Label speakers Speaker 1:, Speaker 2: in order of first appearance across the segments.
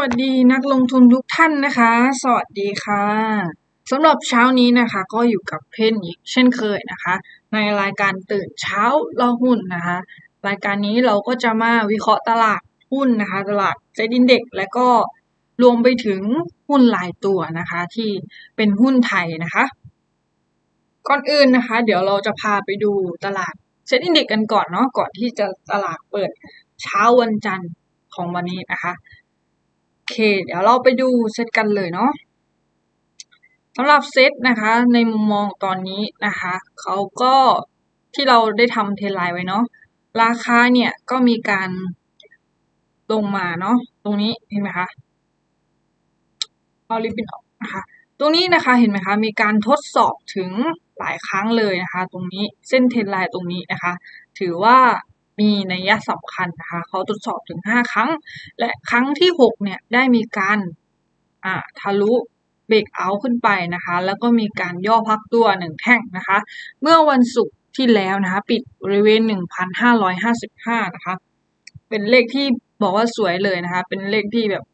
Speaker 1: วัสดีนักลงทุนทุกท่านนะคะ สวัสดีค่ะสำหรับเช้านี้นะคะ ก็อยู่กับเพนอีกเช่นเคยนะคะ ในรายการตื่นเช้าเล่าหุ้นนะคะ รายการนี้เราก็จะมาวิเคราะห์ตลาดหุ้นนะคะ ตลาดเซ็นดินเด็กและก็รวมไปถึงหุ้นหลายตัวนะคะ ที่เป็นหุ้นไทยนะคะ ก่อนอื่นนะคะ เดี๋ยวเราจะพาไปดูตลาดเซ็นดินเด็กกันก่อนเนาะก่อนที่จะตลาดเปิดเช้าวันจันทร์ของวันนี้นะคะ เค เดี๋ยวเราไปดูเซตกันเลยเนาะสำหรับเซตนะคะ ในมุมมองตอนนี้นะคะเขาก็ที่เราได้ทำเทรนไลน์ไว้เนาะราคาเนี่ยก็มีการลงมาเนาะตรงนี้เห็นไหมคะเอาลิปปินออกนะคะตรงนี้นะคะเห็นไหมคะ มีการทดสอบถึงหลายครั้งเลยนะคะ ตรงนี้เส้นเทรนไลน์ตรงนี้นะคะ ถือว่า มีนัยสำคัญนะคะเขาทดสอบถึง 5 ครั้ง และครั้งที่ 6 เนี่ยได้มีการทะลุเบรกเอาขึ้นไปนะคะ แล้วก็มีการย่อพักตัวหนึ่งแท่งนะคะ เมื่อวันศุกร์ที่แล้วนะคะ ปิดบริเวณ 1,555 นะคะ เป็นเลขที่บอกว่าสวยเลยนะคะ เป็นเลขที่แบบ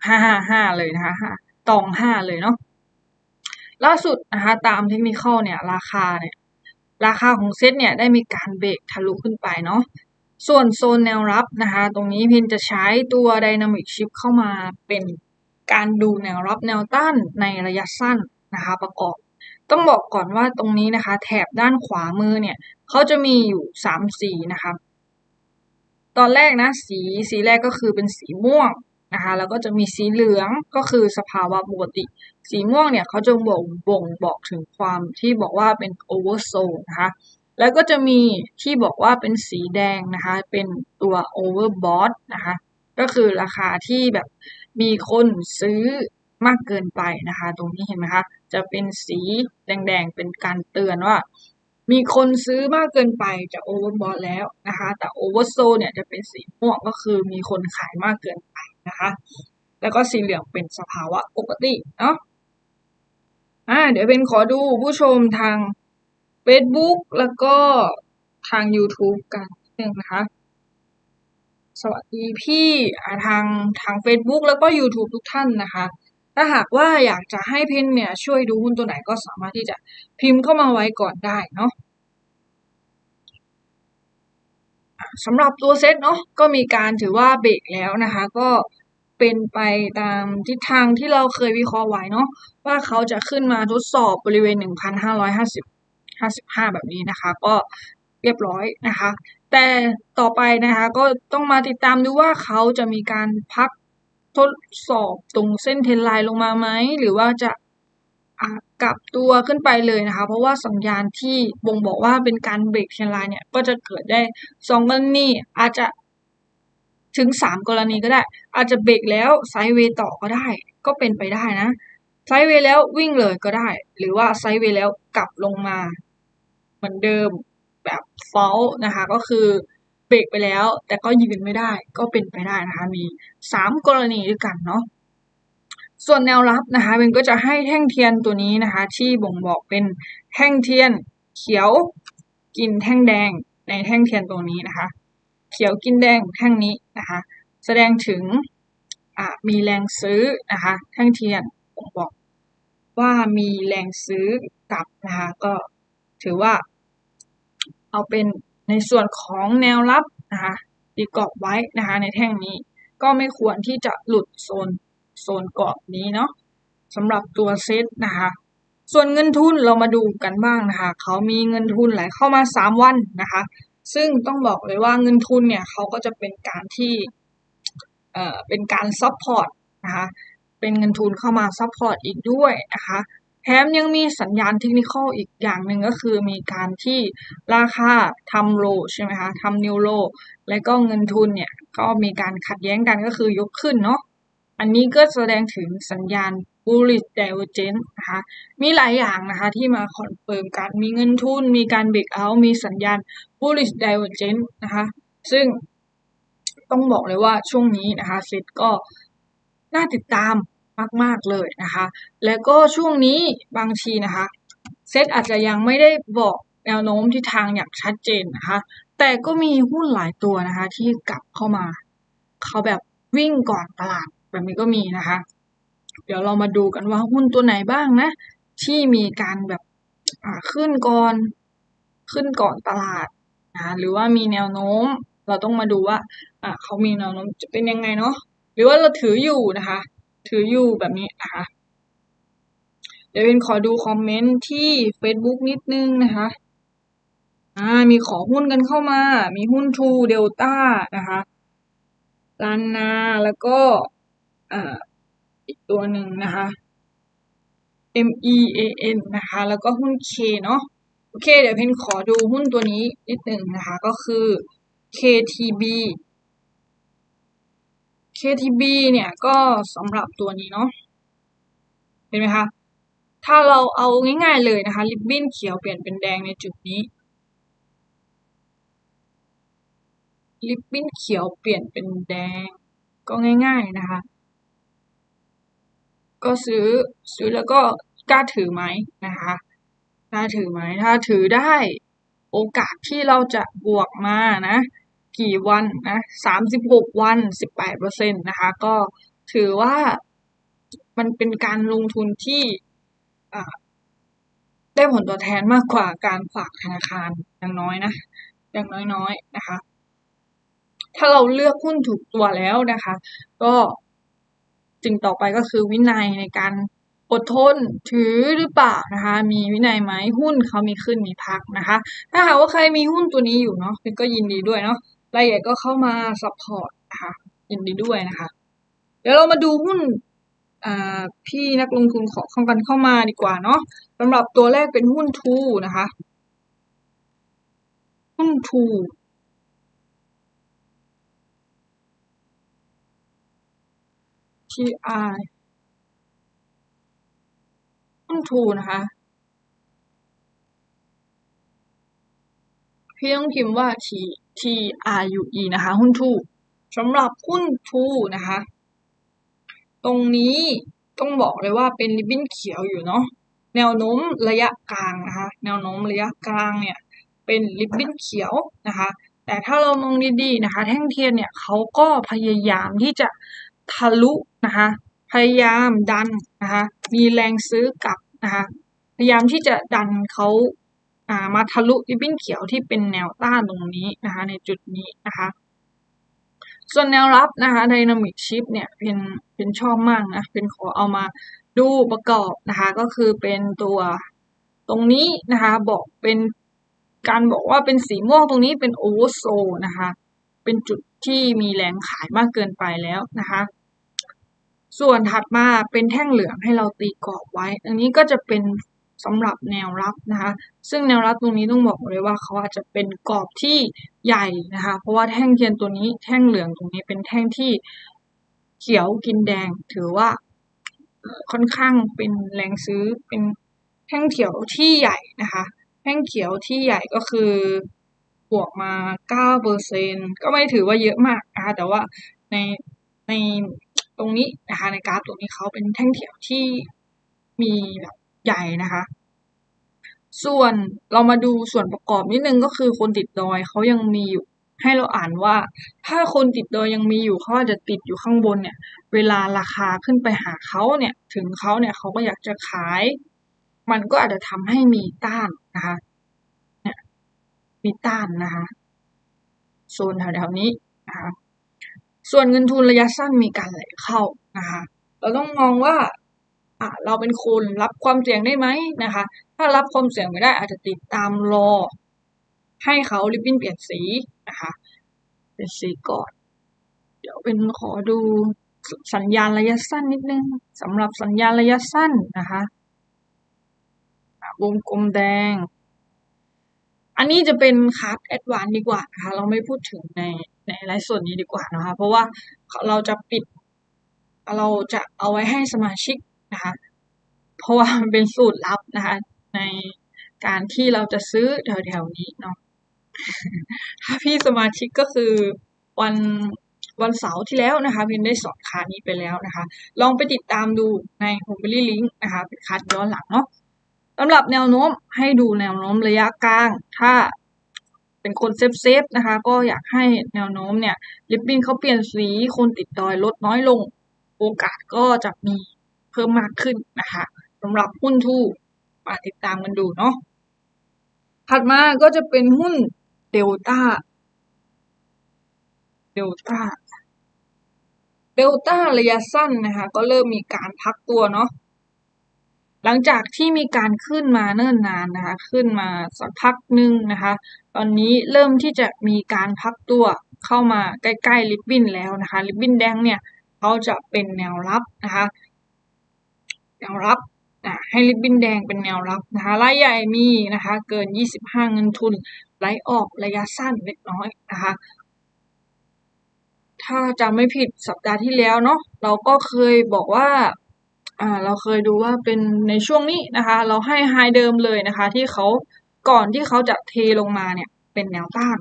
Speaker 1: 1555 เลยนะคะตอง 5 เลยเนาะล่าสุดนะคะ ตามเทคนิคเนี่ย ราคาเนี่ย ราคาของเซตเนี่ยได้มีการเบรกทะลุขึ้นไปเนาะส่วนโซนแนวรับนะคะ ตรงนี้พินจะใช้ตัว Dynamic Shift เข้ามาเป็นการดูแนวรับแนวต้านในระยะสั้นนะคะ ประกอบ ต้องบอกก่อนว่าตรงนี้นะคะ แถบด้านขวามือเนี่ยเขาจะมีอยู่3สีนะคะ ตอนแรกนะสีสีแรกก็คือเป็นสีม่วง นะคะ แล้วก็จะมีสีเหลืองก็คือสภาวะปกติ สีม่วงเนี่ยเขาจะบ่งบ่งบอกถึงความที่บอกว่าเป็นโอเวอร์โซนะคะ แล้วก็จะมีที่บอกว่าเป็นสีแดงนะคะ เป็นตัวโอเวอร์บอทนะคะ ก็คือราคาที่แบบมีคนซื้อมากเกินไปนะคะ ตรงนี้เห็นไหมคะ จะเป็นสีแดงๆ เป็นการเตือนว่า มีคนซื้อมากเกินไปจะโอเวอร์บอทแล้วนะคะ แต่โอเวอร์โซเนี่ยจะเป็นสีม่วงก็คือมีคนขายมากเกินไป นะคะ แล้วก็สีเหลืองเป็นสภาวะปกติเนาะอ่าเดี๋ยวเป็นขอดูผู้ชมทาง Facebook แล้วก็ทาง YouTube กันนึงนะคะ สวัสดีพี่ทางทาง Facebook แล้วก็ YouTube ทุกท่านนะคะ ถ้าหากว่าอยากจะให้เพนเนี่ยช่วยดูหุ้นตัวไหนก็สามารถที่จะพิมพ์เข้ามาไว้ก่อนได้เนาะ สำหรับตัวเซตเนาะก็มีการถือว่าเบรกแล้วนะคะ ก็เป็นไปตามทิศทางที่เราเคยวิเคราะห์ไว้เนาะว่าเขาจะขึ้นมาทดสอบบริเวณ 1,550 55 แบบนี้นะคะ ก็เรียบร้อยนะคะ แต่ต่อไปนะคะก็ต้องมาติดตามดูว่าเขาจะมีการพักทดสอบตรงเส้นเทนไลน์ลงมาไหม หรือว่าจะ กลับตัวขึ้นไปเลยนะคะ เพราะว่าสัญญาณที่บ่งบอกว่าเป็นการเบรกเทนไลน์เนี่ยก็จะเกิดได้สองกรณีอาจจะถึงสามกรณีก็ได้ อาจจะเบรกแล้วไซด์เวย์ต่อก็ได้ ก็เป็นไปได้นะไซด์เวย์แล้ววิ่งเลยก็ได้ หรือว่าไซด์เวย์แล้วกลับลงมา เหมือนเดิมแบบฟอลนะคะ ก็คือเบรกไปแล้ว แต่ก็ยืนไม่ได้ก็เป็นไปได้นะคะมีสามกรณีด้วยกันเนาะ ส่วนแนวรับนะคะมันก็จะให้แท่งเทียนตัวนี้นะคะ ที่บ่งบอกเป็นแท่งเทียนเขียวกินแท่งแดงในแท่งเทียนตรงนี้นะคะ เขียวกินแดงแท่งนี้นะคะ แสดงถึงมีแรงซื้อนะคะแท่งเทียนผมบอกว่ามีแรงซื้อกลับนะคะก็ถือว่า เอาเป็นในส่วนของแนวรับนะคะดีกรอบไว้นะคะในแท่งนี้ก็ไม่ควรที่จะหลุดโซน โซนกรอบนี้เนาะสำหรับตัวเซตนะคะ ส่วนเงินทุนเรามาดูกันบ้างนะคะเขามีเงินทุนไหลเข้ามา 3 วันนะคะ ซึ่งต้องบอกเลยว่าเงินทุนเนี่ยเขาก็จะเป็นการที่เอ่อเป็นการซัพพอร์ตนะคะเป็นเงินทุนเข้ามาซัพพอร์ตอีกด้วยนะคะแถมยังมีสัญญาณเทคนิคอีกอย่างหนึ่งก็คือมีการที่ราคาทำโลใช่ไหมคะทำนิวโล และก็เงินทุนเนี่ยก็มีการขัดแย้งกันก็คือยกขึ้นเนาะ อันนี้ก็แสดงถึงสัญญาณ bullish divergence นะคะ มีหลายอย่างนะคะที่มาคอนเฟิร์มกัน มีเงินทุน มีการเบรกเอา มีสัญญาณ bullish divergence นะคะ ซึ่งต้องบอกเลยว่าช่วงนี้นะคะเซ็ตก็น่าติดตามมาก ๆ เลยนะคะ แล้วก็ช่วงนี้บางทีนะคะเซ็ตอาจจะยังไม่ได้บอกแนวโน้มที่ทางอย่างชัดเจนนะคะ แต่ก็มีหุ้นหลายตัวนะคะที่กลับเข้ามา เขาแบบวิ่งก่อนตลาด แบบนี้ก็มีนะคะ เดี๋ยวเรามาดูกันว่าหุ้นตัวไหนบ้างนะ ที่มีการแบบอ่าขึ้นก่อนขึ้นก่อนตลาดนะหรือว่ามีแนวโน้ม เราต้องมาดูว่าอ่าเขามีแนวโน้มจะเป็นยังไงเนาะหรือว่าเราถืออยู่นะคะ ถืออยู่แบบนี้นะคะ เดี๋ยวเป็นขอดูคอมเมนต์ที่ Facebook นิดนึงนะคะอ่ามีขอหุ้นกันเข้ามา มีหุ้นทูเดลต้านะคะลานนาแล้วก็ อีกตัวหนึ่งนะคะ M E A N นะคะ แล้วก็หุ้น K เนาะโอเค เดี๋ยวเพนขอดูหุ้นตัวนี้นิดหนึ่งนะคะ ก็คือ KTB KTB เนี่ยก็สำหรับตัวนี้เนาะเห็นไหมคะ ถ้าเราเอาง่ายๆเลยนะคะ ริบบิ้นเขียวเปลี่ยนเป็นแดงในจุดนี้ ริบบิ้นเขียวเปลี่ยนเป็นแดงก็ง่าย ๆนะคะ ก็ซื้อซื้อแล้วก็กล้าถือไหมนะคะกล้าถือไหมถ้าถือได้โอกาสที่เราจะบวกมานะ กี่วันนะสามสิบหกวันสิบแปดเปอร์เซ็นต์นะคะ ก็ถือว่ามันเป็นการลงทุนที่ได้ผลตอบแทนมากกว่าการฝากธนาคารอย่างน้อยนะอย่างน้อยๆนะคะ ถ้าเราเลือกหุ้นถูกตัวแล้วนะคะ ก็ สิ่งต่อไปก็คือวินัยในการอดทนถือหรือเปล่านะคะ มีวินัยไหมหุ้นเขามีขึ้นมีพักนะคะ ถ้าหากว่าใครมีหุ้นตัวนี้อยู่เนาะก็ยินดีด้วยเนาะรายละเอียดก็เข้ามาซัพพอร์ตนะคะยินดีด้วยนะคะ เดี๋ยวเรามาดูหุ้นพี่นักลงทุนขอข้ากันเข้ามาดีกว่าเนาะสำหรับตัวแรกเป็นหุ้นทูนะคะ หุ้นทู TI หุ้นทูนะคะ พี่ต้องพิมพ์ว่า T T R U E นะคะ หุ้นทูสำหรับหุ้นทูนะคะ ตรงนี้ต้องบอกเลยว่าเป็นริบบิ้นเขียวอยู่เนาะแนวโน้มระยะกลางนะคะ แนวโน้มระยะกลางเนี่ย เป็นริบบิ้นเขียวนะคะ แต่ถ้าเรามองดีๆนะคะ แท่งเทียนเนี่ยเขาก็พยายามที่จะทะลุ นะคะพยายามดันนะคะมีแรงซื้อกลับนะคะพยายามที่จะดันเขามาทะลุริบบิ้นเขียวที่เป็นแนวต้านตรงนี้นะคะในจุดนี้นะคะส่วนแนวรับนะคะไดนามิกชิปเนี่ยเป็นเป็นชอบมากนะเป็นขอเอามาดูประกอบนะคะก็คือเป็นตัวตรงนี้นะคะบอกเป็นการบอกว่าเป็นสีม่วงตรงนี้เป็นโอเวอร์โซนะคะเป็นจุดที่มีแรงขายมากเกินไปแล้วนะคะ ส่วนถัดมาเป็นแท่งเหลืองให้เราตีกรอบไว้ อันนี้ก็จะเป็นสำหรับแนวรับนะคะ ซึ่งแนวรับตรงนี้ต้องบอกเลยว่าเขาอาจจะเป็นกรอบที่ใหญ่นะคะ เพราะว่าแท่งเทียนตัวนี้แท่งเหลืองตรงนี้เป็นแท่งที่เขียวกินแดง ถือว่าค่อนข้างเป็นแรงซื้อเป็นแท่งเขียวที่ใหญ่นะคะ แท่งเขียวที่ใหญ่ก็คือบวกมา9เปอร์เซ็นก็ไม่ถือว่าเยอะมากนะคะแต่ว่าในใน ตรงนี้นะคะในกราฟตรงนี้เขาเป็นแท่งเขียวที่มีแบบใหญ่นะคะ ส่วนเรามาดูส่วนประกอบนิดนึงก็คือคนติดดอยเขายังมีอยู่ให้เราอ่านว่า ถ้าคนติดดอยยังมีอยู่เขาอาจจะติดอยู่ข้างบนเนี่ย เวลาราคาขึ้นไปหาเขาเนี่ย ถึงเขาเนี่ยเขาก็อยากจะขาย มันก็อาจจะทำให้มีต้านนะคะเนี่ยมีต้านนะคะโซนแถวๆนี้นะคะ ส่วนเงินทุนระยะสั้นมีการไหลเข้านะคะเราต้องมองว่าอะเราเป็นคนรับความเสี่ยงได้ไหมนะคะ ถ้ารับความเสี่ยงไม่ได้อาจจะติดตามรอ ให้เขาริบบิ้นเปลี่ยนสีนะคะเป็นสีก่อน เดี๋ยวเป็นขอดูสัญญาณระยะสั้นนิดนึงสำหรับสัญญาณระยะสั้นนะคะวงกลมแดง อันนี้จะเป็นคาร์ดแอดวานดีกว่านะคะ เราไม่พูดถึงในในไลฟ์ส่วนนี้ดีกว่านะคะ เพราะว่าเราจะปิด เราจะเอาไว้ให้สมาชิกนะคะ เพราะว่ามันเป็นสูตรลับนะคะ ในการที่เราจะซื้อแถวๆนี้เนาะถ้าพี่สมาชิกก็คือวันวันเสาร์ที่แล้วนะคะพินได้สอนคานี้ไปแล้วนะคะ ลองไปติดตามดูใน h o m e l y Link นะคะเป็นคัดย้อนหลังเนาะ สำหรับแนวโน้มให้ดูแนวโน้มระยะกลาง ถ้าเป็นคนเซฟเซฟนะคะ ก็อยากให้แนวโน้มเนี่ยลิปบินเขาเปลี่ยนสีคนติดดอยลดน้อยลง โอกาสก็จะมีเพิ่มมากขึ้นนะคะสำหรับหุ้นทูมาติดตามกันดูเนาะถัดมาก็จะเป็นหุ้นเดลต้าเดลต้าเดลต้าระยะสั้นนะคะ ก็เริ่มมีการพักตัวเนาะ หลังจากที่มีการขึ้นมาเนิ่นนานนะคะ ขึ้นมาสักพักหนึ่งนะคะ ตอนนี้เริ่มที่จะมีการพักตัวเข้ามาใกล้ๆลิบบินแล้วนะคะลิบบินแดงเนี่ยเขาจะเป็นแนวรับนะคะแนวรับนะให้ลิบบินแดงเป็นแนวรับนะคะรายใหญ่มีนะคะเกิน 25 เงินทุนไหลออกระยะสั้นเล็กน้อยนะคะถ้าจำไม่ผิดสัปดาห์ที่แล้วเนาะเราก็เคยบอกว่า อ่าเราเคยดูว่าเป็นในช่วงนี้นะคะ เราให้ไฮเดิมเลยนะคะ ที่เขาก่อนที่เขาจะเทลงมาเนี่ยเป็นแนวต้าน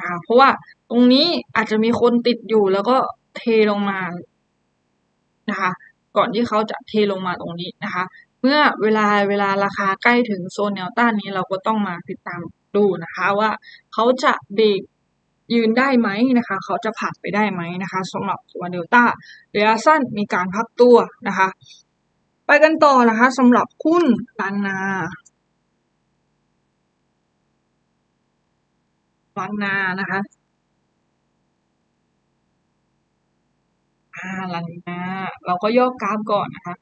Speaker 1: อ่าเพราะว่าตรงนี้อาจจะมีคนติดอยู่แล้วก็เทลงมานะคะ ก่อนที่เขาจะเทลงมาตรงนี้นะคะ เมื่อเวลาเวลาราคาใกล้ถึงโซนแนวต้านนี้เราก็ต้องมาติดตามดูนะคะ ว่าเขาจะเบรก ยืนได้ไหมนะคะ เขาจะผ่านไปได้ไหมนะคะสำหรับตัวเดลต้าระยะสั้นมีการพักตัวนะคะ ไปกันต่อนะคะสำหรับหุ้นลานนาลานนานะคะาลันนาเราก็ย่อกราฟก่อนนะคะ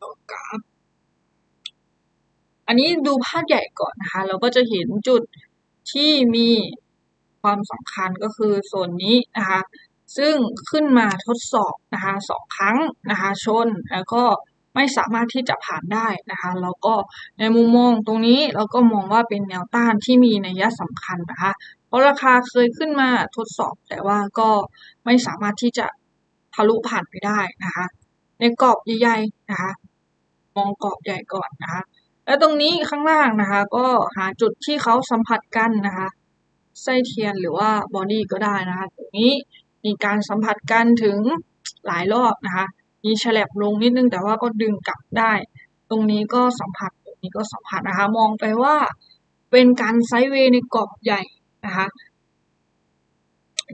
Speaker 1: ย่อกราฟ อันนี้ดูภาพใหญ่ก่อนนะคะ เราก็จะเห็นจุด ที่มีความสำคัญก็คือโซนนี้นะคะซึ่งขึ้นมาทดสอบนะคะสองครั้งนะคะชนแล้วก็ไม่สามารถที่จะผ่านได้นะคะแล้วก็ในมุมมองตรงนี้เราก็มองว่าเป็นแนวต้านที่มีนัยสำคัญนะคะเพราะราคาเคยขึ้นมาทดสอบ แต่ว่าก็ไม่สามารถที่จะทะลุผ่านไปได้นะคะ ในกรอบใหญ่ๆนะคะ มองกรอบใหญ่ก่อนนะคะ แล้วตรงนี้ข้างล่างนะคะ ก็หาจุดที่เขาสัมผัสกันนะคะไส้เทียนหรือว่าบอดี้ก็ได้นะคะตรงนี้มีการสัมผัสกันถึงหลายรอบนะคะมีฉลบลงนิดนึงแต่ว่าก็ดึงกลับได้ ตรงนี้ก็สัมผัสตรงนี้ก็สัมผัสนะคะ มองไปว่าเป็นการไซด์เวย์ในกรอบใหญ่นะคะ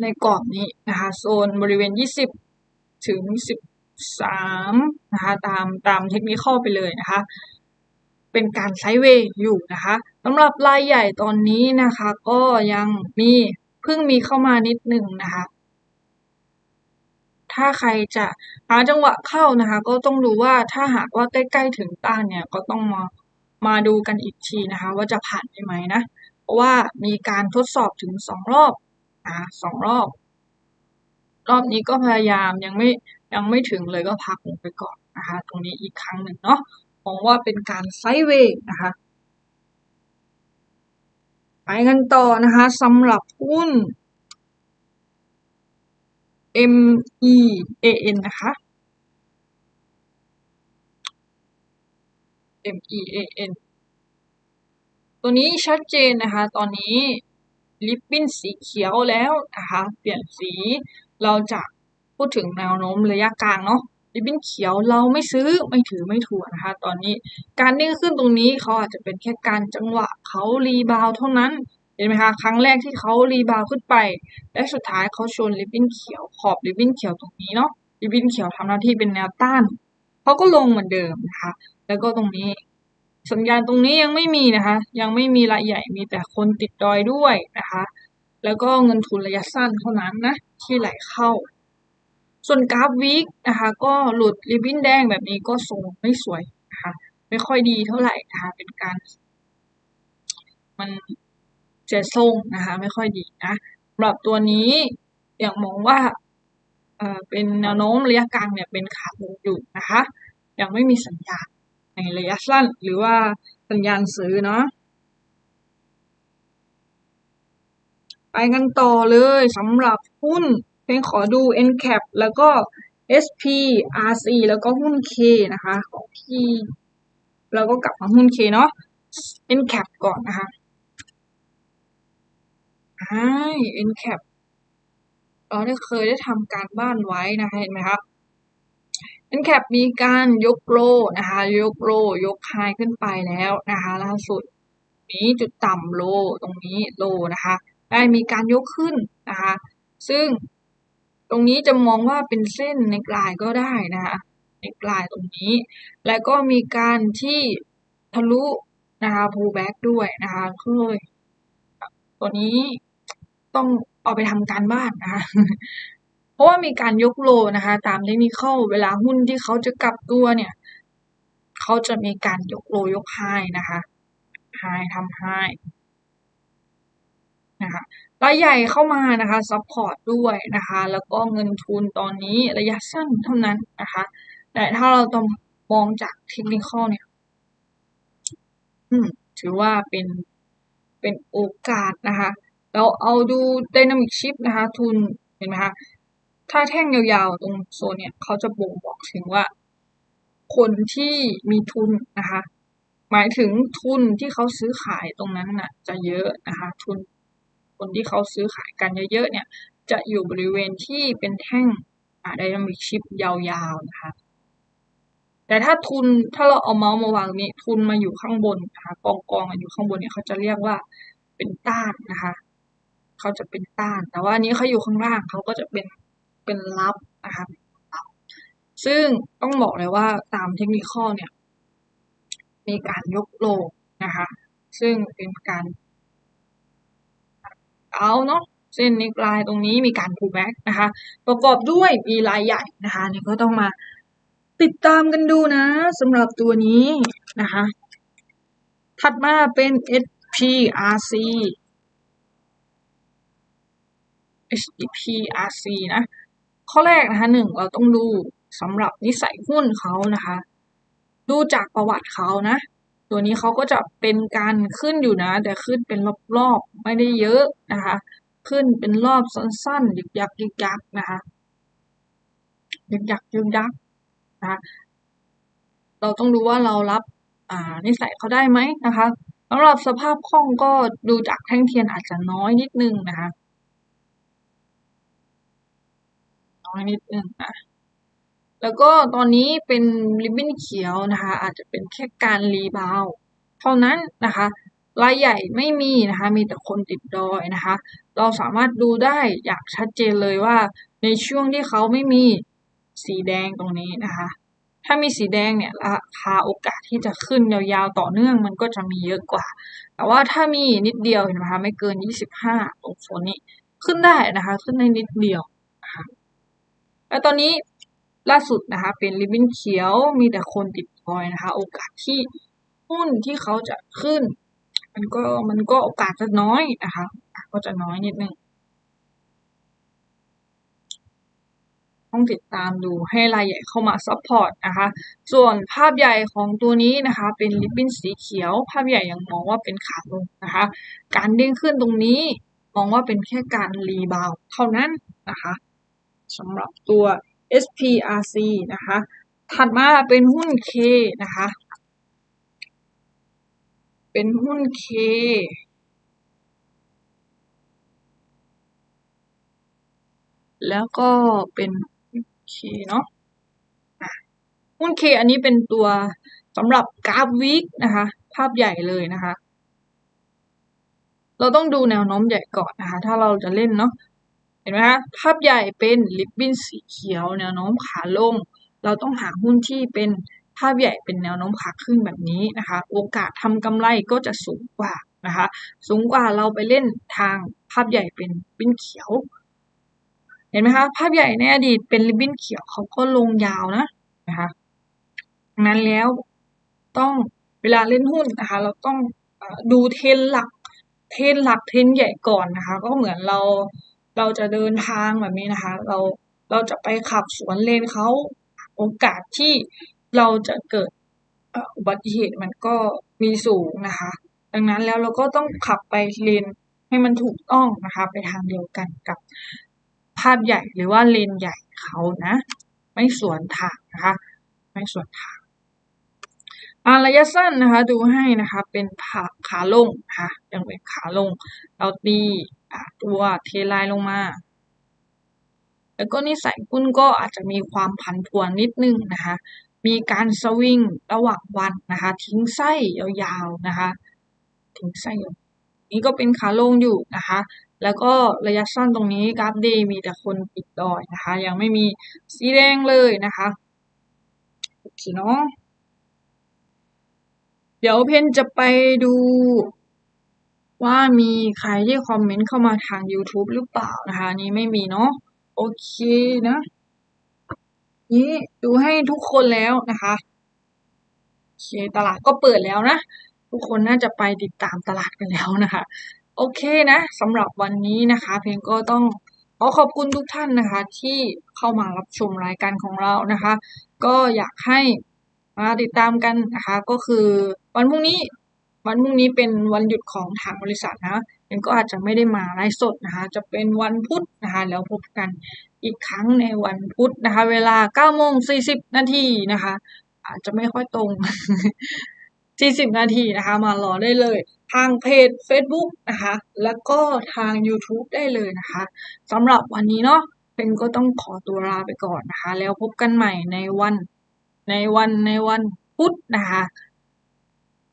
Speaker 1: ในกรอบนี้นะคะโซนบริเวณ 20 ถึง 13 นะคะตามตามเทคนิคข้อไปเลยนะคะ เป็นการใช้เวย์อยู่นะคะสำหรับรายใหญ่ตอนนี้นะคะ ก็ยังมีเพิ่งมีเข้ามานิดหนึ่งนะคะ ถ้าใครจะหาจังหวะเข้านะคะ ก็ต้องดูว่าถ้าหากว่าใกล้ๆถึงต้านเนี่ยก็ต้องมามาดูกันอีกทีนะคะ ว่าจะผ่านได้ไหมนะ เพราะว่ามีการทดสอบถึงสองรอบอ่าสองรอบ รอบนี้ก็พยายามยังไม่ยังไม่ถึงเลยก็พักลงไปก่อนนะคะ ตรงนี้อีกครั้งหนึ่งเนาะ มองว่าเป็นการไซเวย์นะคะไปกันต่อนะคะสำหรับหุ้น M E A N นะคะ M E A N ตัวนี้ชัดเจนนะคะ ตอนนี้ลิปปิ้นสีเขียวแล้วนะคะ เปลี่ยนสีเราจะพูดถึงแนวโน้มระยะกลางเนาะ ริบบิ้นเขียวเราไม่ซื้อไม่ถือไม่ถั่วนะคะ ตอนนี้การดิ้งขึ้นตรงนี้เขาอาจจะเป็นแค่การจังหวะเขารีบาวเท่านั้นเห็นไหมคะครั้งแรกที่เขารีบาวขึ้นไป และสุดท้ายเขาชนริบบิ้นเขียวขอบริบบิ้นเขียวตรงนี้เนาะริบบิ้นเขียวทำหน้าที่เป็นแนวต้านเขาก็ลงเหมือนเดิมนะคะ แล้วก็ตรงนี้ สัญญาณตรงนี้ยังไม่มีนะคะ ยังไม่มีรายใหญ่มีแต่คนติดดอยด้วยนะคะ แล้วก็เงินทุนระยะสั้นเท่านั้นนะที่ไหลเข้า ส่วนกราฟวีคนะคะก็หลุดริบบิ้นแดงแบบนี้ก็ทรงไม่สวยนะคะไม่ค่อยดีเท่าไหร่นะคะเป็นการ มันเสียทรงนะคะไม่ค่อยดีนะสำหรับตัวนี้อย่างมองว่าเออเป็นแนวโน้มระยะกลางเนี่ยเป็นขาลงอยู่นะคะยังไม่มีสัญญาณในระยะสั้นหรือว่าสัญญาณซื้อเนาะไปกันต่อเลยสำหรับหุ้น เพลงขอดู NCAP แล้วก็ SP RC แล้วก็หุ้น K นะคะของพี่แล้วก็กลับมาหุ้น K เนาะ NCAP ก่อนนะคะใช่ NCAP เราได้เคยได้ทำการบ้านไว้นะคะเห็นไหมครับ NCAP มีการยกโลนะคะ ยกโลยกไฮขึ้นไปแล้วนะคะล่าสุดนี้จุดต่ำโลตรงนี้โลนะคะ ได้มีการยกขึ้นนะคะ ซึ่ง ตรงนี้จะมองว่าเป็นเส้นในกลายก็ได้นะคะในกลายตรงนี้ และก็มีการที่ทะลุนะคะ pull back ด้วยนะคะก็เลยตัวนี้ต้องเอาไปทำการบ้านนะคะเพราะว่ามีการยกโลนะคะ ตามเทคนิคเวลาหุ้นที่เขาจะกลับตัวเนี่ยเขาจะมีการยกโลยกไฮนะคะไฮทำไฮนะคะ รายใหญ่เข้ามานะคะซัพพอร์ตด้วยนะคะ แล้วก็เงินทุนตอนนี้ระยะสั้นเท่านั้นนะคะ แต่ถ้าเราต้องมองจากเทคนิคเนี่ยถือว่าเป็นเป็นโอกาสนะคะ เราเอาดู Dynamic Shift นะคะ ทุนเห็นไหมคะถ้าแท่งยาวๆ ตรงโซนเนี่ยเขาจะบ่งบอกถึงว่า คนที่มีทุนนะคะ หมายถึงทุนที่เขาซื้อขายตรงนั้นน่ะ จะเยอะนะคะ ทุน คนที่เขาซื้อขายกันเยอะๆเนี่ย จะอยู่บริเวณที่เป็นแท่งไดนามิกชิปยาวๆนะคะแต่ถ้าทุนถ้าเราเอาเมาส์มาวางนี้ทุนมาอยู่ข้างบนนะคะกองกองอยู่ข้างบนเนี่ยเขาจะเรียกว่าเป็นต้านนะคะเขาจะเป็นต้าน แต่ว่านี้เขาอยู่ข้างล่างเขาก็จะเป็นเป็นรับนะคะซึ่งต้องบอกเลยว่าตามเทคนิคข้อเนี่ย มีการยกโลนะคะซึ่งเป็นการ เอาเนาะเส้นนิกลายตรงนี้มีการ pull back นะคะ ประกอบด้วยมีลายใหญ่นะคะเนี่ยก็ต้องมาติดตามกันดูนะสำหรับตัวนี้นะคะ ถัดมาเป็น SPRC SPRC นะ ข้อแรกนะคะหนึ่งเราต้องดูสำหรับนิสัยหุ้นเขานะคะ ดูจากประวัติเขานะ ตัวนี้เขาก็จะเป็นการขึ้นอยู่นะ แต่ขึ้นเป็นรอบๆไม่ได้เยอะนะคะ ขึ้นเป็นรอบสั้นๆยึกยักยึกยักนะคะยึกยักยึกยักนะเราต้องดูว่าเรารับอ่านิสัยเขาได้ไหมนะคะสำหรับสภาพคล่องก็ดูจากแท่งเทียนอาจจะน้อยนิดนึงนะคะ น้อยนิดนึงนะ แล้วก็ตอนนี้เป็นริบบิ้นเขียวนะคะ อาจจะเป็นแค่การรีบาวเท่านั้นนะคะรายใหญ่ไม่มีนะคะมีแต่คนติดดอยนะคะ เราสามารถดูได้อย่างชัดเจนเลยว่า ในช่วงที่เขาไม่มีสีแดงตรงนี้นะคะ ถ้ามีสีแดงเนี่ยราคาโอกาสที่จะขึ้นยาวๆต่อเนื่องมันก็จะมีเยอะกว่า แต่ว่าถ้ามีนิดเดียวเห็นไหมคะไม่เกิน 25ตรงโซนนี้ขึ้นได้นะคะ ขึ้นได้นิดเดียวนะคะแล้วตอนนี้ ล่าสุดนะคะ เป็นริบบิ้นเขียวมีแต่คนติดคอยนะคะ โอกาสที่หุ้นที่เขาจะขึ้น มันก็มันก็โอกาสจะน้อยนะคะ ก็จะน้อยนิดนึงต้องติดตามดูให้รายใหญ่เข้ามาซัพพอร์ตนะคะ ส่วนภาพใหญ่ของตัวนี้นะคะ เป็นริบบิ้นสีเขียว ภาพใหญ่ยังมองว่าเป็นขาลงนะคะ การเด้งขึ้นตรงนี้มองว่าเป็นแค่การรีบาวเท่านั้นนะคะสำหรับตัว SPRC นะคะ ถัดมาเป็นหุ้น K นะคะ เป็นหุ้น K แล้วก็เป็น K เนาะหุ้น K อันนี้เป็นตัวสำหรับกราฟวิกนะคะ ภาพใหญ่เลยนะคะ เราต้องดูแนวโน้มใหญ่ก่อนนะคะ ถ้าเราจะเล่นเนาะ เห็นไหมคะภาพใหญ่เป็นลิบบิ้นสีเขียวแนวโน้มขาลง เราต้องหาหุ้นที่เป็นภาพใหญ่เป็นแนวโน้มขาขึ้นแบบนี้นะคะ โอกาสทำกำไรก็จะสูงกว่านะคะ สูงกว่าเราไปเล่นทางภาพใหญ่เป็นบินเขียว เห็นไหมคะภาพใหญ่ในอดีตเป็นริบบินเขียวเขาก็ลงยาวนะนะคะนั้นแล้วต้องเวลาเล่นหุ้นนะคะ เราต้องดูเทรนหลัก เทรนหลักเทรนใหญ่ก่อนนะคะ ก็เหมือนเรา เราจะเดินทางแบบนี้นะคะ เราเราจะไปขับสวนเลนเขาโอกาสที่เราจะเกิดอุบัติเหตุมันก็มีสูงนะคะ ดังนั้นแล้วเราก็ต้องขับไปเลนให้มันถูกต้องนะคะ ไปทางเดียวกันกับภาพใหญ่หรือว่าเลนใหญ่เขานะ ไม่สวนทางนะคะ ไม่สวนทางอาระยะสั้นนะคะ ดูให้นะคะ เป็นขาขาลงนะคะยังเป็นขาลง เราตี ตัวเทไลน์ลงมา แล้วก็นิสัยหุ้นก็อาจจะมีความผันผวนนิดนึงนะคะ มีการสวิงระหว่างวันนะคะ ทิ้งไส้ยาวๆนะคะ ทิ้งไส้นี้ก็เป็นขาลงอยู่นะคะ แล้วก็ระยะสั้นตรงนี้กราฟดีมีแต่คนติดดอยนะคะ ยังไม่มีสีแดงเลยนะคะโอเคเนาะเดี๋ยวเพนจะไปดู ว่ามีใครที่คอมเมนต์เข้ามาทาง YouTube หรือเปล่านะคะ นี้ไม่มีเนาะโอเคนะนี่ดูให้ทุกคนแล้วนะคะโอเคตลาดก็เปิดแล้วนะ ทุกคนน่าจะไปติดตามตลาดกันแล้วนะคะ โอเคนะสำหรับวันนี้นะคะ เพลงก็ต้องขอขอบคุณทุกท่านนะคะ ที่เข้ามารับชมรายการของเรานะคะ ก็อยากให้มาติดตามกันนะคะ ก็คือวันพรุ่งนี้ วันพรุ่งนี้เป็นวันหยุดของทางบริษัทนะเพลงก็อาจจะไม่ได้มาไลฟ์สดนะคะ จะเป็นวันพุธนะคะ แล้วพบกันอีกครั้งในวันพุธนะคะ เวลา9โมง40 นาทีนะคะ อาจจะไม่ค่อยตรง 40 นาทีนะคะ มารอได้เลย ทางเพจ Facebook นะคะ แล้วก็ทาง YouTube ได้เลยนะคะสำหรับวันนี้เนาะเพนก็ต้องขอตัวลาไปก่อนนะคะ แล้วพบกันใหม่ในวันในวันในวันพุธนะคะ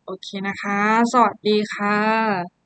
Speaker 1: โอเคนะคะ สวัสดีค่ะ